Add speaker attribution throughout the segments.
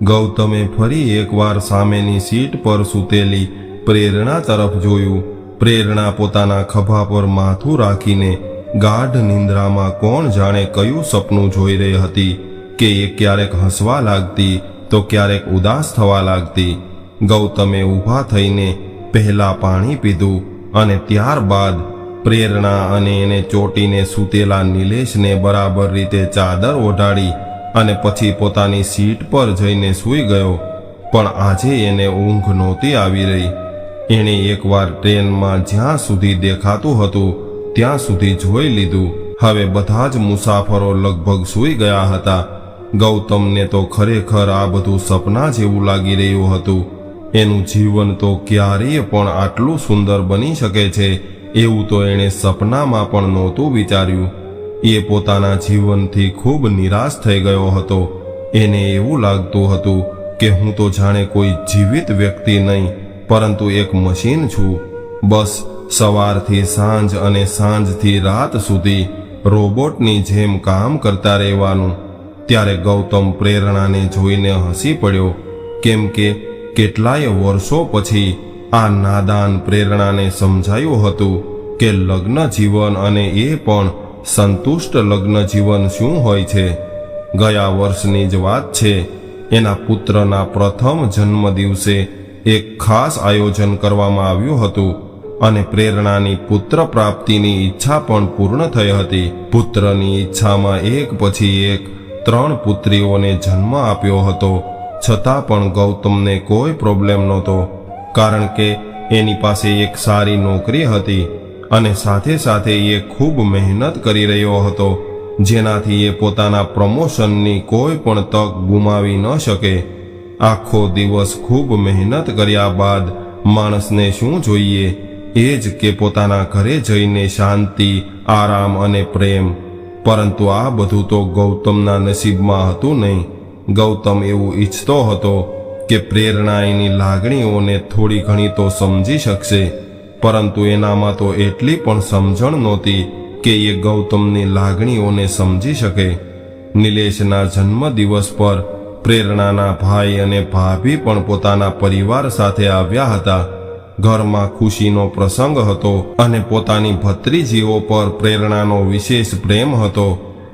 Speaker 1: ગૌતમે ફરી એકવાર સામેની સીટ પર સૂતેલી પ્રેરણા તરફ જોયું. પ્રેરણા પોતાના ખભા પર માથું રાખીને ગાઢ નિંદ્રામાં કોણ જાણે કયું સપનું જોઈ રહી હતી કે એ ક્યારેક હસવા લાગતી તો ક્યારેક ઉદાસ થવા લાગતી. ગૌતમે ઊભા થઈને પહેલા પાણી પીધું અને ત્યારબાદ પ્રેરણા અને એને ચોટીને સૂતેલા નિલેશને બરાબર રીતે ચાદર ઓઢાડી અને પછી પોતાની સીટ પર જઈને સૂઈ ગયો. પણ આજે એને ઊંઘ નહોતી આવી રહી. એણે એકવાર ટ્રેનમાં જ્યાં સુધી દેખાતું હતું, ત્યાં સુધી જોઈ લીધું. હવે બધા જ મુસાફરો લગભગ સૂઈ ગયા હતા. ગૌતમને તો ખરેખર આ બધું સપના જેવું લાગી રહ્યું હતું. એનું જીવન તો ક્યારેય પણ આટલું સુંદર બની શકે છે, એવું તો એણે સપનામાં પણ નહોતું વિચાર્યું. એ પોતાના જીવનથી ખૂબ નિરાશ થઈ ગયો હતો. એને એવું લાગતું હતું કે હું તો જાણે કોઈ જીવિત વ્યક્તિ નહીં, પરંતુ એક મશીન છું. બસ સવારથી સાંજ અને સાંજથી રાત સુધી રોબોટની જેમ કામ કરતા રહેવાનું. ત્યારે ગૌતમ પ્રેરણાને જોઈને હસી પડ્યો, કેમ કે કેટલાય વર્ષો પછી આ નાદાન પ્રેરણાને સમજાયું હતું કે લગ્ન જીવન અને એ પણ સંતુષ્ટ લગ્ન જીવન શું હોય છે? ગયા વર્ષની જ વાત છે. એના પુત્રના પ્રથમ જન્મ દિવસે એક ખાસ આયોજન કરવામાં આવ્યું હતું અને પ્રેરણાની પુત્ર પ્રાપ્તિની ઈચ્છા પણ પૂર્ણ થઈ હતી. પુત્રની ઈચ્છામાં એક પછી એક ત્રણ પુત્રીઓને જન્મ આપ્યો હતો. છતાં પણ ગૌતમને કોઈ પ્રોબ્લેમ નહોતો, કારણ કે એની પાસે એક સારી નોકરી હતી. અને સાથે સાથે એ ખૂબ મહેનત કરી રહ્યો હતો, જેનાથી એ પોતાના પ્રમોશનની કોઈ પણ તક ગુમાવી ન શકે. આખો દિવસ ખૂબ મહેનત કર્યા બાદ માણસને શું જોઈએ? એ જ કે પોતાના ઘરે જઈને શાંતિ, આરામ અને પ્રેમ. પરંતુ આ બધું તો ગૌતમના નસીબમાં હતું નહીં. ગૌતમ એવું ઈચ્છતો હતો કે પ્રેરણા એની લાગણીઓને થોડી ઘણી તો સમજી શકશે. પરંતુ એનામાં તો એટલી પણ સમજણ નહોતી કે એ ગૌતમની લાગણીઓને સમજી શકે. નિલેશના જન્મદિવસ પર પ્રેરણાના ભાઈ અને ભાભી પણ પોતાના પરિવાર સાથે આવ્યા હતા. ઘરમાં ખુશીનો પ્રસંગ હતો અને પોતાની ભત્રીજીઓ પર પ્રેરણાનો વિશેષ પ્રેમ હતો,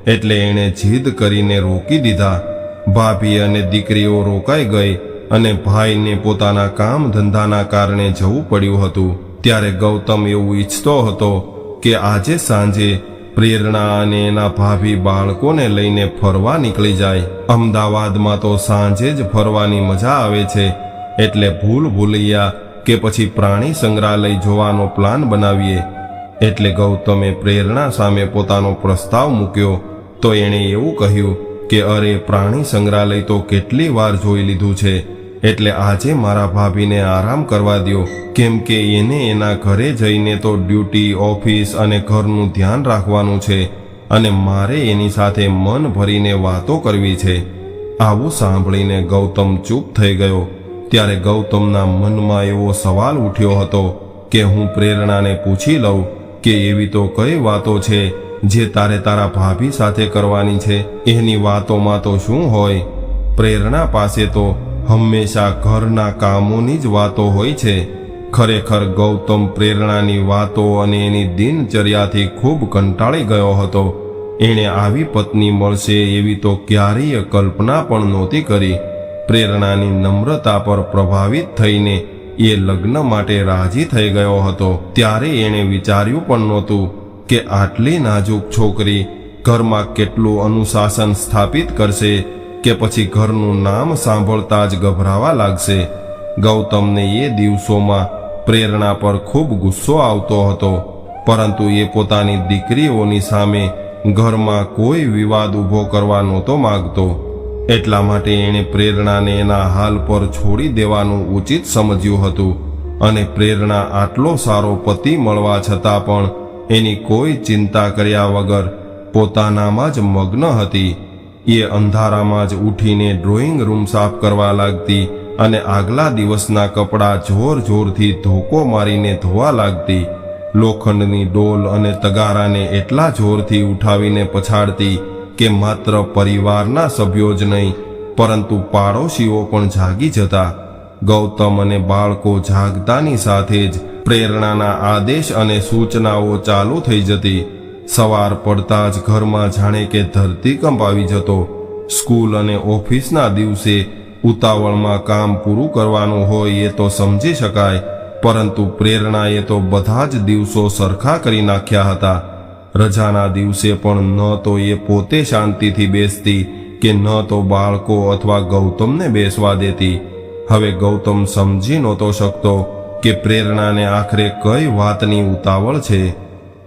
Speaker 1: એટલે એણે જીદ કરીને રોકી દીધા. ભાભી અને દીકરીઓ રોકાઈ ગઈ અને ભાઈને પોતાના કામ ધંધાના કારણે જવું પડ્યું હતું. ત્યારે ગૌતમ એવું ઈચ્છતો હતો કે આજે સાંજે પ્રેરણા અને એના ભાભી બાળકોને લઈને ફરવા નીકળી જાય. અમદાવાદમાં તો સાંજે જ ફરવાની મજા આવે છે, એટલે ભૂલ ભૂલૈયા કે પછી પ્રાણી સંગ્રહાલય જોવાનો પ્લાન બનાવીએ. એટલે ગૌતમે પ્રેરણા સામે પોતાનો પ્રસ્તાવ મૂક્યો. તો એણે એવું કહ્યું કે અરે પ્રાણી સંગ્રહાલય તો કેટલી વાર જોઈ લીધું છે. એટલે આજે મારા ભાભીને આરામ કરવા દ્યો. કેમ કે એને એના ઘરે જઈને તો ડ્યુટી, ઓફિસ અને ઘરનું ધ્યાન રાખવાનું છે અને મારે એની સાથે મન ભરીને વાતો કરવી છે. આવું સાંભળીને ગૌતમ ચૂપ થઈ ગયો. ત્યારે ગૌતમના મનમાં એવો સવાલ ઉઠ્યો હતો કે હું પ્રેરણાને પૂછી લઉં કે એવી તો કઈ વાતો છે જે તારે તારા ભાભી સાથે કરવાની છે? એની વાતોમાં તો શું હોય? પ્રેરણા પાસે તો હંમેશા ઘરના કામોની જ વાતો હોય છે. ખરેખર ગૌતમ પ્રેરણાની વાતો અને એની દિનચર્યાથી ખૂબ કંટાળી ગયો હતો. એણે આવી પત્ની મળશે એવી તો ક્યારેય કલ્પના પણ નહોતી કરી. પ્રેરણાની નમ્રતા પર પ્રભાવિત થઈને એ લગ્ન માટે રાજી થઈ ગયો હતો. ત્યારે એણે વિચાર્યું પણ નહોતું કે આટલી નાજુક છોકરી ઘરમાં કેટલું અનુશાસન સ્થાપિત કરશે કે પછી ઘરનું નામ સાંભળતા જ ગભરાવા લાગશે. ગૌતમને એ દિવસોમાં પ્રેરણા પર ખૂબ ગુસ્સો આવતો હતો, પરંતુ એ પોતાની દીકરીઓની સામે ઘરમાં કોઈ વિવાદ ઊભો કરવા નહોતો માગતો. એટલા માટે એણે પ્રેરણાને એના હાલ પર છોડી દેવાનું ઉચિત સમજ્યું હતું અને પ્રેરણા આટલો સારો પતિ મળવા છતાં પણ એની કોઈ ચિંતા કર્યા વગર પોતાનામાં જ મગ્ન હતી. એ અંધારામાં જ ઉઠીને ડ્રોઈંગ રૂમ સાફ કરવા લાગતી અને આગલા દિવસના કપડાં જોર જોરથી ધોકો મારીને ધોવા લાગતી. લોખંડની ડોલ અને તગારાને એટલા જોરથી ઉઠાવીને પછાડતી કે માત્ર પરિવારના સભ્યો જ નહીં, પરંતુ પાડોશીઓ પણ જાગી જતા. ગૌતમ અને બાળકો જાગતાની સાથે જ પ્રેરણાના આદેશ અને સૂચનાઓ ચાલુ થઈ જતી. સવાર પડતા જ ઘરમાં જાણે કે ધરતી આવી જતો. સ્કૂલ અને ઓફિસના દિવસે ઉતાવળમાં કામ પૂરું કરવાનું હોય એ તો સમજી શકાય, પરંતુ પ્રેરણાએ તો બધા જ દિવસો સરખા કરી નાખ્યા હતા. રજાના દિવસે પણ ન તો એ પોતે શાંતિથી બેસતી કે ન તો બાળકો અથવા ગૌતમને બેસવા દેતી. હવે ગૌતમ સમજી નહોતો શકતો કે પ્રેરણાને આખરે કઈ વાતની ઉતાવળ છે.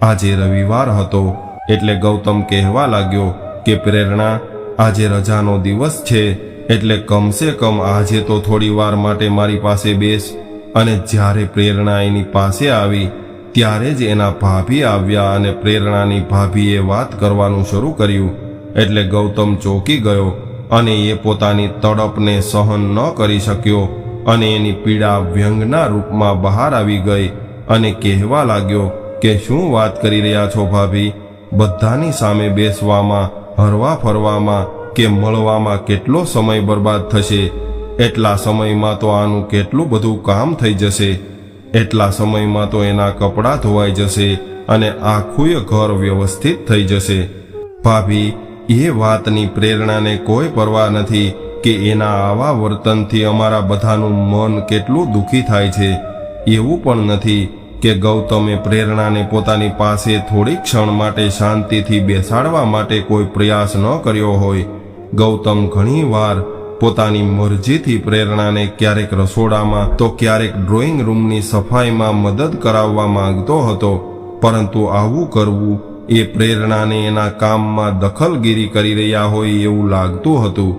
Speaker 1: આજે રવિવાર હતો. એટલે ગૌતમ કહેવા લાગ્યો કે, પ્રેરણા, આજે રજાનો દિવસ છે. એટલે કમસે કમ આજે તો થોડી વાર માટે મારી પાસે બેસ. અને જ્યારે પ્રેરણા એની પાસે આવી, ત્યારે જ એના ભાભી આવ્યા અને પ્રેરણાની ભાભીએ વાત કરવાનું શરૂ કર્યું. એટલે ગૌતમ ચોંકી ગયો અને એ પોતાની તડપને સહન ન કરી શક્યો અને એની પીડા વ્યંગના રૂપમાં બહાર આવી ગઈ અને કહેવા લાગ્યો કે શું વાત કરી રહ્યા છો ભાભી? બધાની સામે બેસવામાં, હરવા ફરવામાં કે મળવામાં કેટલો સમય બરબાદ થશે? એટલા સમયમાં તો આનું કેટલું બધું કામ થઈ જશે? એટલા સમયમાં તો એના કપડાં ધોવાઈ જશે અને આખું ઘર વ્યવસ્થિત થઈ જશે. ભાભી, એ વાતની પ્રેરણાને કોઈ પરવા નથી કે એના આવા વર્તનથી અમારા બધાનું મન કેટલું દુઃખી થાય છે. એવું પણ નથી. કે ગૌતમે પ્રેરણાને પોતાની પાસે થોડી ક્ષણ માટે શાંતિથી બેસાડવા માટે કોઈ પ્રયાસ ન કર્યો હોય. ગૌતમ ઘણીવાર પોતાની મરજીથી પ્રેરણાને ક્યારેક રસોડામાં તો ક્યારેક ડ્રોઈંગ રૂમની સફાઈમાં મદદ કરાવવા માંગતો હતો. પરંતુ આવું કરવું એ પ્રેરણાને એના કામમાં દખલગીરી કરી રહ્યા હોય એવું લાગતું હતું.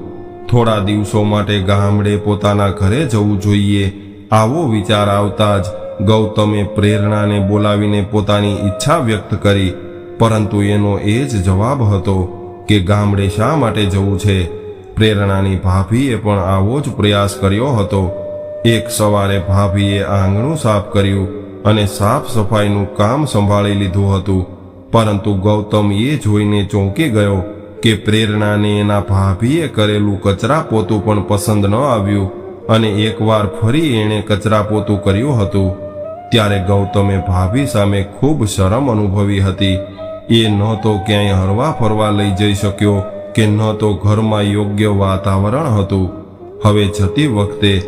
Speaker 1: થોડા દિવસો માટે ગામડે પોતાના ઘરે જવું જોઈએ, આવો વિચાર આવતા જ ગૌતમે પ્રેરણાને બોલાવીને પોતાની ઈચ્છા વ્યક્ત કરી, પરંતુ એનો એ જ જવાબ હતો કે ગામડે શા માટે જવું છે? પ્રેરણાની ભાભીએ પણ આવો જ પ્રયાસ કર્યો હતો. એક સવારે ભાભીએ આંગણું સાફ કર્યું અને સાફ સફાઈનું કામ સંભાળી લીધું હતું, પરંતુ ગૌતમ એ જોઈને ચોંકી ગયો કે પ્રેરણાને એના ભાભીએ કરેલું કચરા પોતું પણ પસંદ ન આવ્યું અને એકવાર ફરી એણે કચરા પોતું કર્યું હતું. ત્યારે ગૌતમે ભાભી સામે ખૂબ શરમ અનુભવી હતી. એ ન તો ક્યાંય હરવા ફરવા લઈ જઈ શક્યો કે ન તો ઘરમાં યોગ્ય વાતાવરણ હતું. હવે જતી વખતે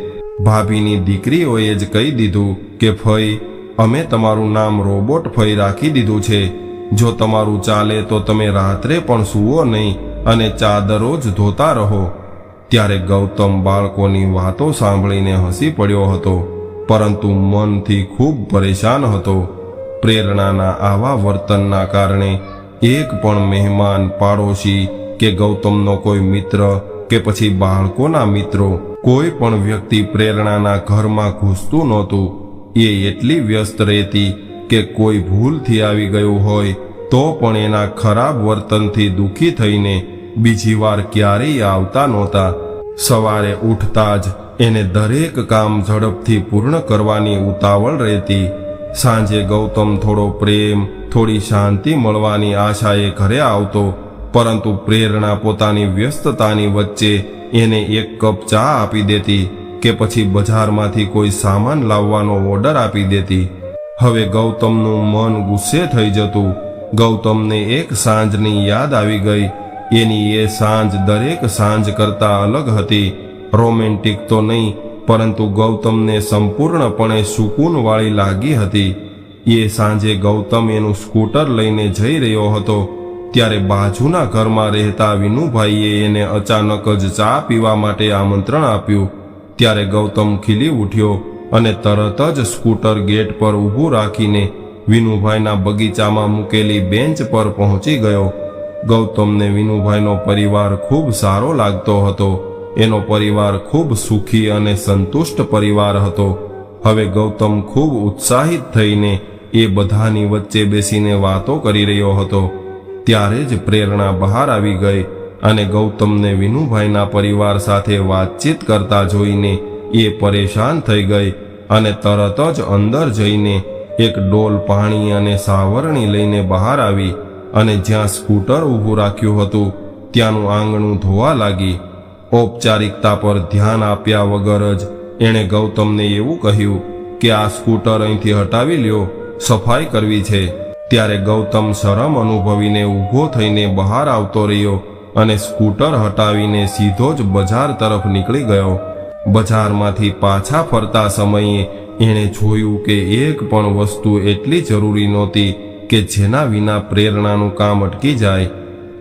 Speaker 1: ભાભીની દીકરીઓએ જ કહી દીધું કે ફઈ અમે તમારું નામ રોબોટ ફઈ રાખી દીધું છે. જો તમારું ચાલે તો તમે રાત્રે પણ સૂવો નહીં અને ચાદરો જ ધોતા રહો. ત્યારે ગૌતમ બાળકોની વાતો સાંભળીને હસી પડ્યો હતો. પરંતુ મનથી ખૂબ પરેશાન હતો. પ્રેરણાના આવા વર્તનના કારણે એક પણ મહેમાન પાડોશી કે ગૌતમનો કોઈ મિત્ર કે પછી બાળકોના મિત્રો, કોઈ પણ વ્યક્તિ પ્રેરણાના ઘરમાં ઘૂસતું નહોતું. એ એટલી વ્યસ્ત રહેતી કે કોઈ ભૂલથી આવી ગયું હોય તો પણ એના ખરાબ વર્તનથી દુઃખી થઈને બીજી વાર ક્યારેય આવતા નહોતા. સવારે ઉઠતા જ એને દરેક કામ ઝડપથી પૂર્ણ કરવાની ઉતાવળ રહેતી. સાંજે ગૌતમ થોડો પ્રેમ, થોડી શાંતિ મળવાની આશાએ ઘરે આવતો, પરંતુ પ્રેરણા પોતાની વ્યસ્તતાની વચ્ચે એને એક કપ ચા આપી દેતી કે પછી બજારમાંથી કોઈ સામાન લાવવાનો ઓર્ડર આપી દેતી. હવે ગૌતમનું મન ગુસ્સે થઈ જતું. ગૌતમને એક સાંજની યાદ આવી ગઈ. એની એ સાંજ દરેક સાંજ કરતા અલગ હતી. રોમેન્ટિક તો નહીં, પરંતુ ગૌતમને સંપૂર્ણપણે સુકૂનવાળી લાગી હતી. એ સાંજે ગૌતમ એનું સ્કૂટર લઈને જઈ રહ્યો હતો, ત્યારે બાજુના ઘરમાં રહેતા વિનુભાઈએ એને અચાનક જ ચા પીવા માટે આમંત્રણ આપ્યું. ત્યારે ગૌતમ ખીલી ઉઠ્યો અને તરત જ સ્કૂટર ગેટ પર ઊભું રાખીને વિનુભાઈના બગીચામાં મૂકેલી બેન્ચ પર પહોંચી ગયો. ગૌતમને વિનુભાઈનો પરિવાર ખૂબ સારો લાગતો હતો. એનો પરિવાર ખૂબ સુખી અને સંતુષ્ટ પરિવાર હતો. હવે ગૌતમ ખૂબ ઉત્સાહિત થઈને એ બધાની વચ્ચે બેસીને વાતો કરી રહ્યો હતો. ત્યારે જ પ્રેરણા બહાર આવી ગઈ અને ગૌતમને વિનુભાઈના પરિવાર સાથે વાતચીત કરતા જોઈને એ પરેશાન થઈ ગઈ અને તરત જ અંદર જઈને એક ડોલ પાણી અને સાવરણી લઈને બહાર આવી અને જ્યાં સ્કૂટર ઊભું રાખ્યું હતું, ત્યાંનું આંગણું ધોવા લાગી. ઔપચારિકતા પર ધ્યાન આપ્યા વગર જ એણે ગૌતમને એવું કહ્યું કે આ સ્કૂટર અહીંથી હટાવી લ્યો, સફાઈ કરવી છે. ત્યારે ગૌતમ શરમ અનુભવીને ઊભો થઈને બહાર આવતો રહ્યો અને સ્કૂટર હટાવીને સીધો જ બજાર તરફ નીકળી ગયો. બજારમાંથી પાછા ફરતા સમયે એણે જોયું કે એક પણ વસ્તુ એટલી જરૂરી નહોતી કે જેના વિના પ્રેરણાનું કામ અટકી જાય.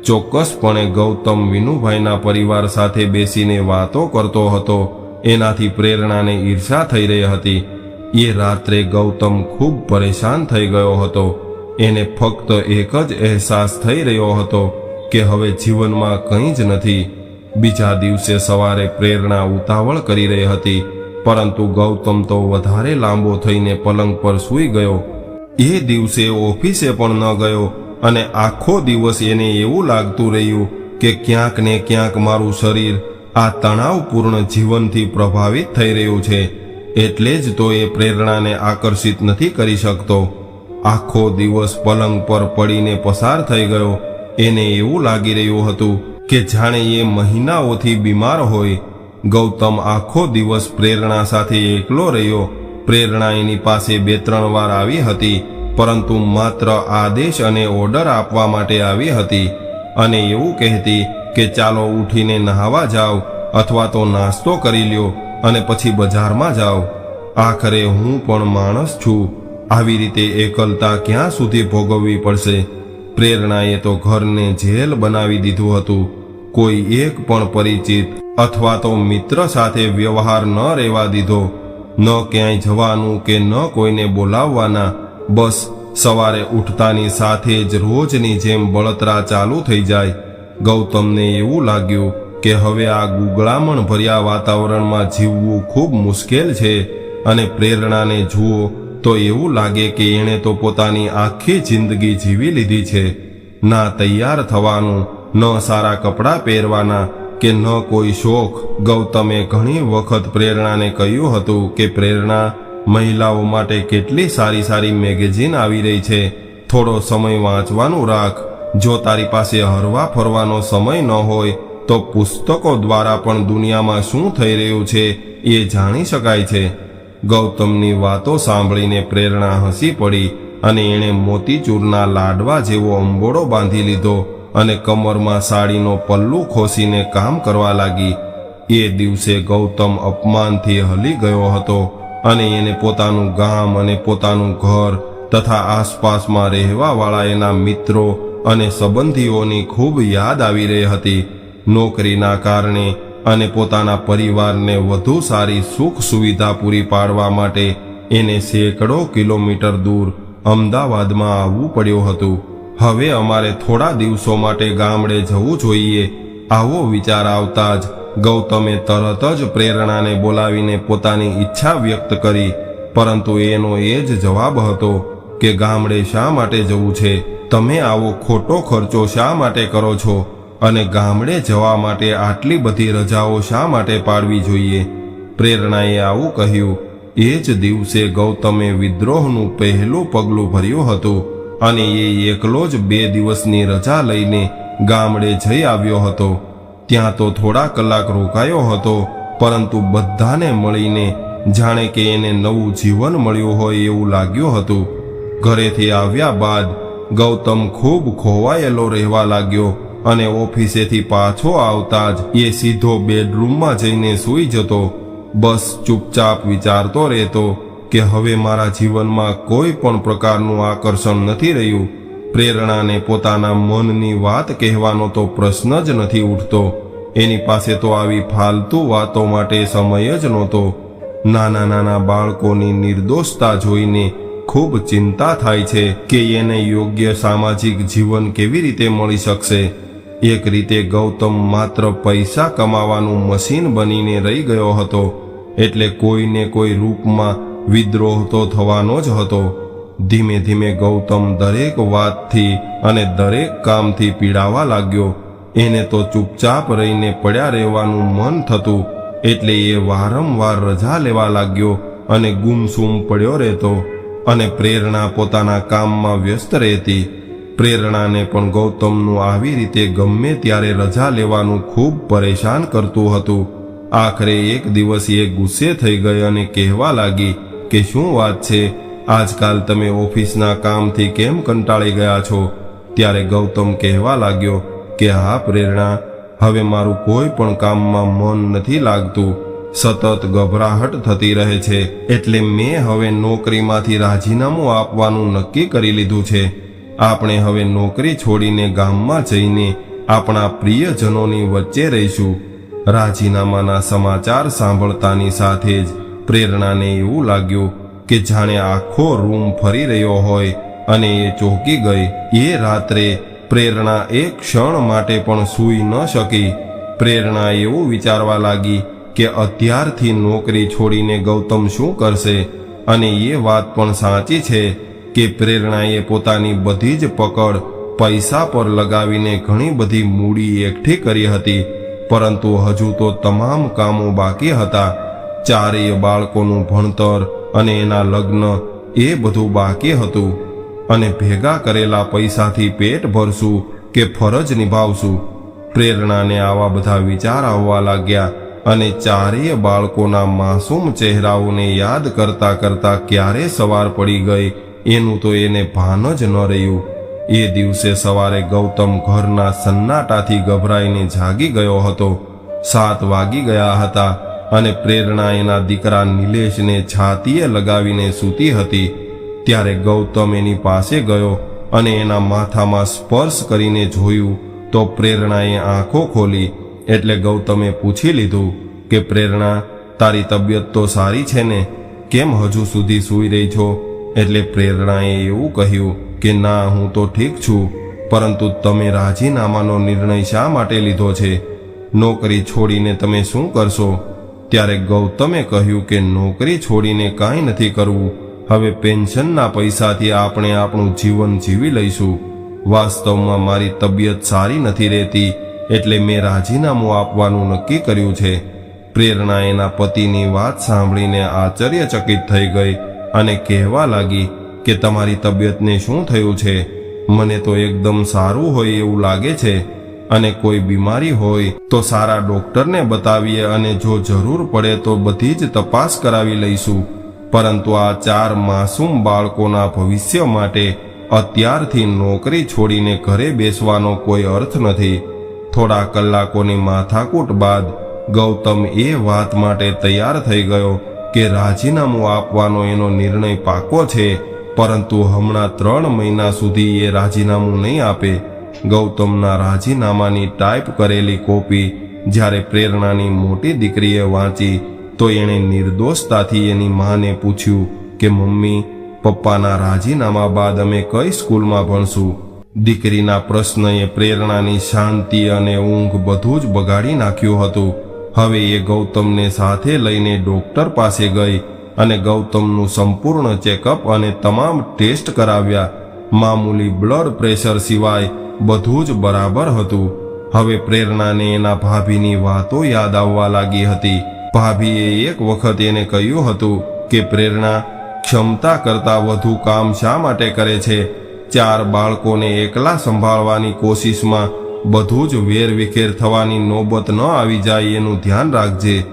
Speaker 1: ચોક્કસપણે ગૌતમ વિનુભાઈના પરિવાર સાથે બેસીને વાતો કરતો હતો. એનાથી પ્રેરણાને ઈર્ષા થઈ રહી હતી. એ રાત્રે ગૌતમ ખૂબ પરેશાન થઈ ગયો હતો. એને ફક્ત એક જ અહેસાસ થઈ રહ્યો હતો કે હવે જીવનમાં કંઈ જ નથી. બીજા દિવસે સવારે પ્રેરણા ઉતાવળ કરી રહી હતી. પરંતુ ગૌતમ તો વધારે લાંબો થઈને પલંગ પર સૂઈ ગયો. એ દિવસે ઓફિસે પણ ન ગયો. અને આખો દિવસ એને એવું લાગતું રહ્યું કે ક્યાંક ને ક્યાંક મારું શરીર આ તણાવપૂર્ણ જીવનથી પ્રભાવિત થઈ રહ્યું છે. એટલે જ તો એ પ્રેરણાને આકર્ષિત નથી કરી શકતો. આખો દિવસ પલંગ પર પડીને પસાર થઈ ગયો. એને એવું લાગી રહ્યું હતું કે જાણે એ મહિનાઓથી બીમાર હોય. ગૌતમ આખો દિવસ પ્રેરણા સાથે એકલો રહ્યો. પ્રેરણા એની પાસે બે ત્રણ વાર આવી હતી. પરંતુ માત્ર આદેશ અને ઓર્ડર આપવા માટે આવી હતી અને એવું કહેતી કે ચાલો ઉઠીને નહાવા જાઓ અથવા તો નાસ્તો કરી લ્યો અને પછી બજારમાં જાઓ આખરે હું પણ માણસ છું. આવી રીતે એકલતા ક્યાં સુધી ભોગવવી પડશે? પ્રેરણાએ તો ઘરને જેલ બનાવી દીધું હતું. કોઈ એક પણ પરિચિત અથવા તો મિત્ર સાથે વ્યવહાર ન રહેવા દીધો. ન ક્યાંય જવાનું કે ન કોઈને બોલાવવાના બસ સવારે ઉઠતાની સાથે જ રોજની જેમ બળતરા ચાલુ થઈ જાય. ગૌતમને એવું લાગ્યું કે હવે આ ગુગળામણ ભર્યા વાતાવરણમાં જીવવું ખૂબ મુશ્કેલ છે અને પ્રેરણાને જુઓ તો એવું લાગે કે એણે તો પોતાની આખી જિંદગી જીવી લીધી છે. ના તૈયાર થવાનું, ન સારા કપડાં પહેરવાના કે ન કોઈ શોખ. ગૌતમે ઘણી વખત પ્રેરણાને કહ્યું હતું કે પ્રેરણા મહિલાઓ માટે કેટલી સારી સારી મેગેઝિન આવી રહી છે. થોડો સમય વાંચવાનું રાખ. જો તારી પાસે હરવા ફરવાનો સમય ન હોય, તો પુસ્તકો દ્વારા પણ દુનિયામાં શું થઈ રહ્યું છે એ જાણી શકાય છે. ગૌતમની વાતો સાંભળીને પ્રેરણા હસી પડી અને એણે મોતીચૂરના લાડવા જેવો અંબોડો બાંધી લીધો અને કમરમાં સાડીનો પલ્લુ ખોસીને કામ કરવા લાગી. એ દિવસે ગૌતમ અપમાનથી હલી ગયો હતો. અને એને પોતાનું ગામ અને પોતાનું ઘર તથા આસપાસમાં રહેવાવાળા એના મિત્રો અને સંબંધીઓની ખૂબ યાદ આવી રહી હતી. નોકરીના કારણે અને પોતાના પરિવારને વધુ સારી સુખ સુવિધા પૂરી પાડવા માટે એને સેંકડો કિલોમીટર દૂર અમદાવાદમાં આવવું પડ્યું હતું. હવે અમારે થોડા દિવસો માટે ગામડે જવું જોઈએ, આવો વિચાર આવતા જ ગૌતમે તરત જ પ્રેરણાને બોલાવીને પોતાની ઈચ્છા વ્યક્ત કરી, પરંતુ એનો એ જ જવાબ હતો કે ગામડે શા માટે જવું છે? તમે આવો ખોટો ખર્ચો શા માટે કરો છો? અને ગામડે જવા માટે આટલી બધી રજાઓ શા માટે પાડવી જોઈએ? પ્રેરણાએ આવું કહ્યું. એ જ દિવસે ગૌતમે વિદ્રોહનું પહેલું પગલું ભર્યું હતું અને એ એકલો જ બે દિવસની રજા લઈને ગામડે જઈ આવ્યો હતો. ત્યાં તો થોડા કલાક રોકાયો હતો, પરંતુ બધાને મળીને જાણે કે એને નવું જીવન મળ્યું હોય એવું લાગ્યું હતું. ઘરેથી આવ્યા બાદ ગૌતમ ખૂબ ખોવાયેલો રહેવા લાગ્યો અને ઓફિસેથી પાછો આવતા જ એ સીધો બેડરૂમમાં જઈને સૂઈ જતો. બસ ચૂપચાપ વિચારતો રહેતો કે હવે મારા જીવનમાં કોઈ પણ પ્રકારનું આકર્ષણ નથી રહ્યું. પ્રેરણાને પોતાના મનની વાત કહેવાનો તો પ્રશ્ન જ નથી ઉઠતો. એની પાસે તો આવી ફાલતુ વાતો માટે સમય જ નહોતો. નાના નાના બાળકોની નિર્દોષતા જોઈને ખૂબ ચિંતા થાય છે કે એને યોગ્ય સામાજિક જીવન કેવી રીતે મળી શકશે. એક રીતે ગૌતમ માત્ર પૈસા કમાવાનું મશીન બનીને રહી ગયો હતો. એટલે કોઈને કોઈ રૂપમાં વિદ્રોહ તો થવાનો જ હતો. ધીમે ધીમે ગૌતમ દરેક વાતથી અને દરેક કામથી પીડાવા લાગ્યો. એને તો ચૂપચાપ રહીને પડ્યા રહેવાનું મન થતું, એટલે એ વારંવાર રજા લેવા લાગ્યો અને ગુમસુમ પડ્યો રહેતો અને પ્રેરણા પોતાના કામમાં વ્યસ્ત રહેતી. પ્રેરણાને પણ ગૌતમનું આવી રીતે ગમે ત્યારે રજા લેવાનું ખૂબ પરેશાન કરતું હતું. આખરે એક દિવસ એ ગુસ્સે થઈ ગઈ અને કહેવા લાગી કે શું વાત છે? આજકાલ તમે ઓફિસના કામથી કેમ કંટાળી ગયા છો? ત્યારે ગૌતમ કહેવા લાગ્યો કે, હા, પ્રેરણા. હવે મારું કોઈ પણ કામમાં મન નથી લાગતું. સતત ગભરાહટ થતી રહે છે. એટલે મેં હવે નોકરીમાંથી રાજીનામું આપવાનું નક્કી કરી લીધું છે. આપણે હવે નોકરી છોડીને ગામમાં જઈને આપણા પ્રિયજનોની વચ્ચે રહીશું. રાજીનામાના સમાચાર સાંભળતાની સાથે જ પ્રેરણાને એવું લાગ્યું કે જાણે આખો રૂમ ફરી રહ્યો હોય અને એ ચોંકી ગઈ. એ રાત્રે પ્રેરણા એક ક્ષણ માટે પણ સૂઈ ન શકી. પ્રેરણા એવું વિચારવા લાગી કે અત્યારથી નોકરી છોડીને ગૌતમ શું કરશે? અને એ વાત પણ સાચી છે કે પ્રેરણાએ પોતાની બધી જ પકડ પૈસા પર લગાવીને ઘણી બધી મૂડી એકઠી કરી હતી. પરંતુ હજુ તો તમામ કામો બાકી હતા. ચારેય બાળકોનું ભણતર અને એના લગ્ન એ બધું બાકી હતું. અને ભેગા કરેલા પૈસાથી પેટ ભરશું કે ફરજ નિભાવશું? પ્રેરણાને આવા બધા વિચાર આવવા લાગ્યા અને ચારેય બાળકોના માસૂમ ચહેરાઓને યાદ કરતા કરતા ક્યારે સવાર પડી ગઈ એનું તો એને ભાન જ ન રહ્યું. એ દિવસે સવારે ગૌતમ ઘરના સન્નાટાથી ગભરાઈને જાગી ગયો હતો. સાત વાગી ગયા હતા અને પ્રેરણા એના દીકરા નિલેશને છાતીએ લગાવીને સૂતી હતી. ત્યારે ગૌતમ એની પાસે ગયો અને એના માથામાં સ્પર્શ કરીને જોયું તો પ્રેરણાએ આંખો ખોલી એટલે ગૌતમે પૂછી લીધું કે, પ્રેરણા, તારી તબિયત તો સારી છે ને? કેમ હજુ સુધી સૂઈ રહી છો? એટલે પ્રેરણાએ એવું કહ્યું કે, ના, હું તો ઠીક છું, પરંતુ તમે રાજીનામાનો નિર્ણય શા માટે લીધો છે? નોકરી છોડીને તમે શું કરશો? ત્યારે ગૌતમે કહ્યું કે, નોકરી છોડીને કાંઈ નથી કરવું. હવે પેન્શનના પૈસાથી આપણે આપણું જીવન જીવી લઈશું. વાસ્તવમાં મારી તબિયત સારી નથી રહેતી, એટલે મેં રાજીનામું આપવાનું નક્કી કર્યું છે. પ્રેરણા એના પતિની વાત સાંભળીને આશ્ચર્યચકિત થઈ ગઈ અને કહેવા લાગી કે, તમારી તબિયતને શું થયું છે? મને તો એકદમ સારું હોય એવું લાગે છે. અને કોઈ બીમારી હોય તો સારા ડોક્ટરને બતાવીએ અને જો જરૂર પડે તો બધી જ તપાસ કરાવી લઈશું. પરંતુ આ ચાર માસૂમ બાળકોના ભવિષ્ય માટે અત્યારથી નોકરી છોડીને ઘરે બેસવાનો કોઈ અર્થ નથી. થોડા કલાકોની માથાકૂટ બાદ ગૌતમ એ વાત માટે તૈયાર થઈ ગયો કે રાજીનામું આપવાનો એનો નિર્ણય પાકો છે, પરંતુ હમણાં ત્રણ મહિના સુધી એ રાજીનામું નહીં આપે. ગૌતમના રાજીનામાની ટાઈપ કરેલી કોપી જ્યારે પ્રેરણાની મોટી દીકરીએ વાંચી, તો એણે નિર્દોષતાથી એની માને પૂછ્યું કે, મમ્મી, પપ્પાના રાજીનામા બાદ અમે કઈ સ્કૂલમાં ભણશું? દીકરીના પ્રશ્નએ પ્રેરણાની શાંતિ અને ઊંઘ બધું જ બગાડી નાખ્યું હતું. હવે એ ગૌતમને સાથે લઈને ડોક્ટર પાસે ગઈ અને ગૌતમનું સંપૂર્ણ ચેકઅપ અને તમામ ટેસ્ટ કરાવ્યા. મામૂલી બ્લડ પ્રેશર સિવાય બધું જ બરાબર હતું. હવે પ્રેરણાને એના ભાભીની વાતો યાદ આવવા લાગી હતી. ભાભીએ એક વખત એને કહ્યું હતું કે, પ્રેરણા ક્ષમતા કરતાં વધુ કામ શા માટે કરે છે? ચાર બાળકોને એકલા સંભાળવાની કોશિશમાં બધું જ વેરવિખેર થવાની નોબત ન આવી જાય એનું ધ્યાન રાખજે.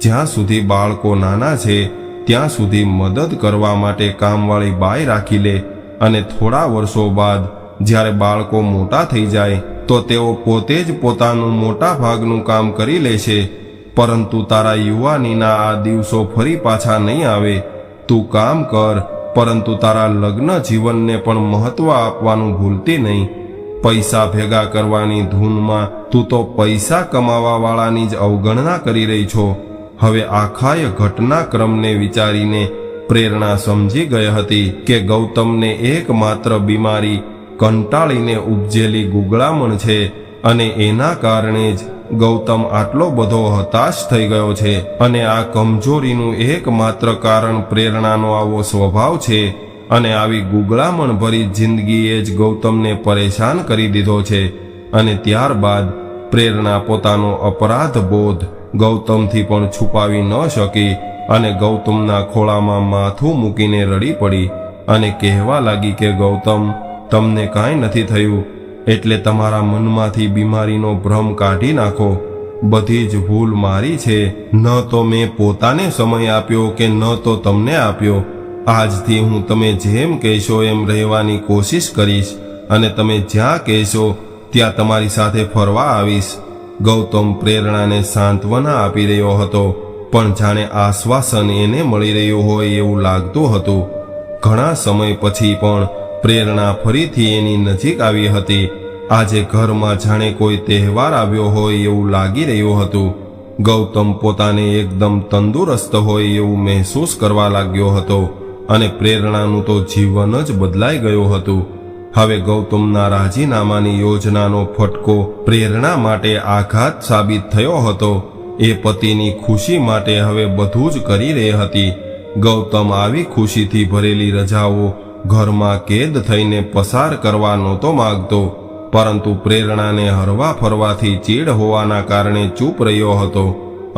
Speaker 1: જ્યાં સુધી બાળકો નાના છે, ત્યાં સુધી મદદ કરવા માટે કામવાળી બાય રાખી લે અને થોડા વર્ષો બાદ જ્યારે બાળકો મોટા થઈ જાય, તો તેઓ પોતે જ પોતાનું મોટા ભાગનું કામ કરી લેશે પરંતુ તારા યુવાનીના આ દિવસો ફરી પાછા નહીં આવે. તું કામ કર, પરંતુ તારા લગ્ન જીવનને પણ મહત્વ આપવાનું ભૂલતી નહીં. પૈસા ભેગા કરવાની ધૂનમાં તું તો પૈસા કમાવા વાળાની જ અવગણના કરી રહી છો. હવે આખાય ઘટનાક્રમને વિચારીને પ્રેરણા સમજી ગઈ હતી કે ગૌતમને એકમાત્ર બીમારી કંટાળીને ઉપજેલી ગુગળામણ છે અને એના કારણે જ ગૌતમ આટલો બધો હતાશ થઈ ગયો છે અને આ કમજોરીનું એકમાત્ર કારણ પ્રેરણાનો આવો સ્વભાવ છે અને આવી ગુગળામણ ભરી જિંદગીએ જ ગૌતમને પરેશાન કરી દીધો છે અને ત્યારબાદ પ્રેરણા પોતાનો અપરાધ બોધ ગૌતમથી પણ છુપાવી ન શકી અને ગૌતમના ખોળામાં માથું મૂકીને રડી પડી અને કહેવા લાગી કે ગૌતમ તમને કાંઈ નથી થયું, એટલે તમારા મનમાંથી બીમારીનો ભ્રમ કાઢી નાખો. બધી જ ભૂલ મારી છે. ન તો મેં પોતાને સમય આપ્યો કે ન તો તમને આપ્યો. આજથી હું તમે જેમ કહેશો એમ રહેવાની કોશિશ કરીશ અને તમે જ્યાં કહેશો ત્યાં તમારી સાથે ફરવા આવીશ. ગૌતમ પ્રેરણાને સાંત્વના આપી રહ્યો હતો, પણ જાણે આશ્વાસન એને મળી રહ્યું હોય એવું લાગતું હતું. ઘણા સમય પછી પણ પ્રેરણા ફરીથી એની નજીક આવી હતી. આજે ઘરમાં જાણે કોઈ તહેવાર આવ્યો હોય એવું લાગી રહ્યું હતું. ગૌતમ પોતાને એકદમ તંદુરસ્ત હોય એવું મહેસૂસ કરવા લાગ્યો હતો અને પ્રેરણાનું તો જીવન જ બદલાઈ ગયું હતું. હવે ગૌતમના રાજીનામાની યોજનાનો ફટકો પ્રેરણા માટે આઘાત સાબિત થયો હતો. એ પતિની ખુશી માટે હવે બધું જ કરી રહી હતી. ગૌતમ આવી ખુશીથી ભરેલી રજાઓ ઘરમાં કેદ થઈને પસાર કરવા નહોતો માગતો, પરંતુ પ્રેરણાને હરવા ફરવાથી ચીડ હોવાના કારણે ચૂપ રહ્યો હતો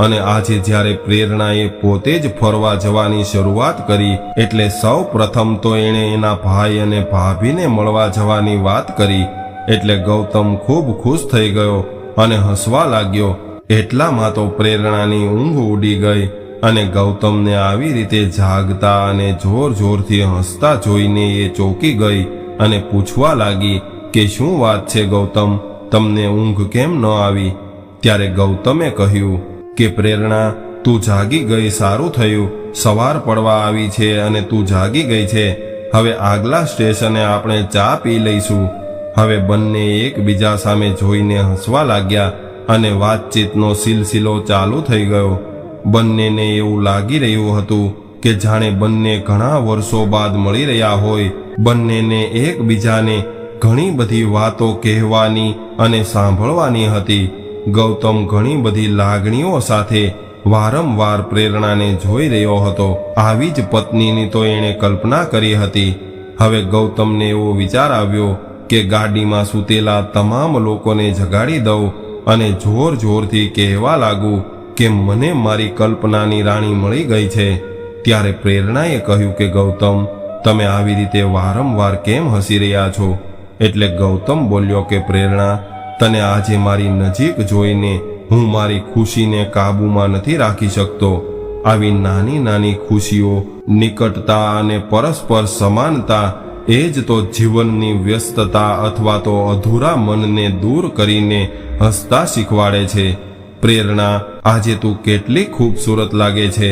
Speaker 1: અને આજે જ્યારે પ્રેરણાએ પોતે જ ફરવા જવાની શરૂઆત કરી, એટલે સૌ પ્રથમ તો એણે એના ભાઈ અને ભાભીને મળવા જવાની વાત કરી, એટલે ગૌતમ ખૂબ ખુશ થઈ ગયો અને હસવા લાગ્યો. એટલામાં તો પ્રેરણાની ઊંઘ ઉડી ગઈ. અને ગૌતમને આવી રીતે જાગતા અને જોર જોરથી હસતા જોઈને એ ચોકી ગઈ અને પૂછવા લાગી કે શું વાત છે ગૌતમ, તમને ઊંઘ કેમ ન આવી? ત્યારે ગૌતમે કહ્યું કે, પ્રેરણા, તું જાગી ગઈ, સારું થયું. સવાર પડવા આવી છે અને તું જાગી ગઈ છે. હવે આગલા સ્ટેશને આપણે ચા પી લઈશું. હવે બંને એકબીજા સામે જોઈને હસવા લાગ્યા અને વાતચીતનો સિલસિલો ચાલુ થઈ ગયો. બંનેને એવું લાગી રહ્યું હતું કે જાણે બંને ઘણા વર્ષો બાદ મળી રહ્યા હોય. બંનેને એકબીજાને ઘણી બધી વાતો કહેવાની અને સાંભળવાની હતી. ગૌતમ ઘણી બધી લાગણીઓ સાથે વારંવાર પ્રેરણાને જોઈ રહ્યો હતો. આવી જ પત્નીની તો એણે કલ્પના કરી હતી. હવે ગૌતમને એવો વિચાર આવ્યો કે ગાડીમાં સૂતેલા તમામ લોકોને જગાડી દઉં અને જોર જોરથી કહેવા લાગુ કે મને મારી કલ્પનાની રાણી મળી ગઈ છે. ત્યારે પ્રેરણાએ કહ્યું કે, ગૌતમ, તમે આવી રીતે વારંવાર કેમ હસી રહ્યા છો? એટલે ગૌતમ બોલ્યો કે, પ્રેરણા, તને આજે મારી નજીક જોઈને હું મારી ખુશીને કાબૂમાં નથી રાખી શકતો. આવી નાની નાની ખુશીઓ, નિકટતા અને પરસ્પર સમાનતા, એ જ તો જીવનની વ્યસ્તતા અથવા તો અધૂરા મનને દૂર કરીને હસતા શીખવાડે છે. પ્રેરણા. આજે તું કેટલી ખૂબસૂરત લાગે છે.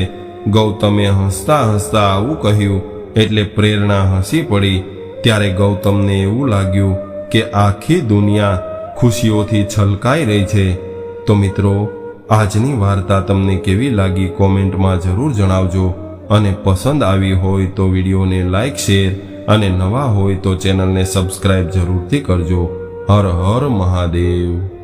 Speaker 1: ગૌતમે હસતા હસતા આવું કહ્યું, એટલે પ્રેરણા હસી પડી. ત્યારે ગૌતમને એવું લાગ્યું કે આખી દુનિયા ખુશીઓથી છલકાઈ રહી છે. તો મિત્રો, આજની વાર્તા તમને કેવી લાગી કોમેન્ટમાં જરૂર જણાવજો. અને પસંદ આવી હોય તો વિડીયોને લાઇક શેર અને નવા હોય તો ચેનલને સબસ્ક્રાઇબ જરૂરથી કરજો. હર હર મહાદેવ.